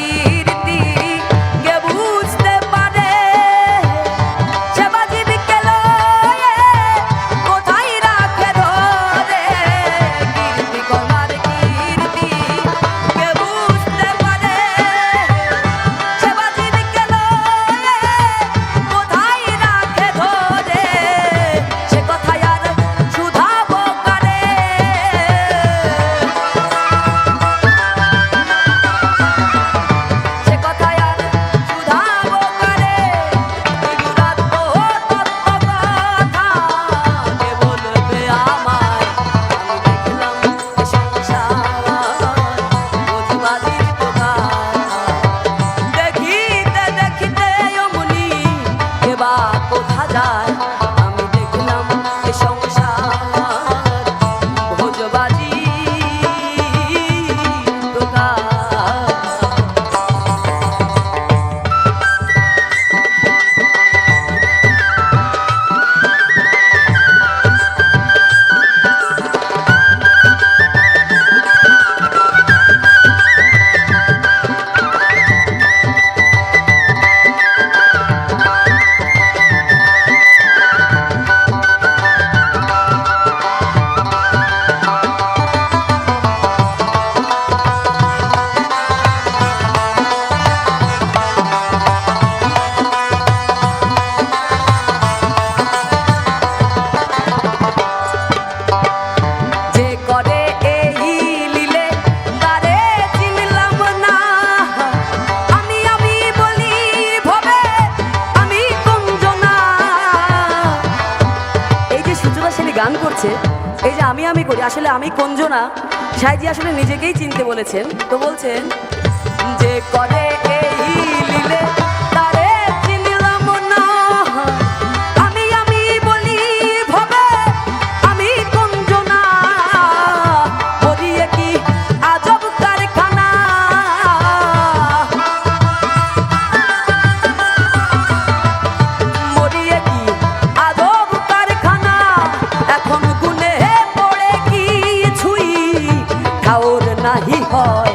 তীর তীর আমি আমি করি, আসলে আমি কঞ্জনা। সাইজি আসলে নিজেকেই চিনতে বলেছেন। তো বলছেন, যে করে এই লীলে নাহি হয়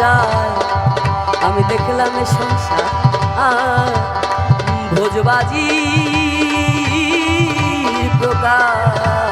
যায়। আমি দেখলাম সংসার আর ভোজবাজি প্রকার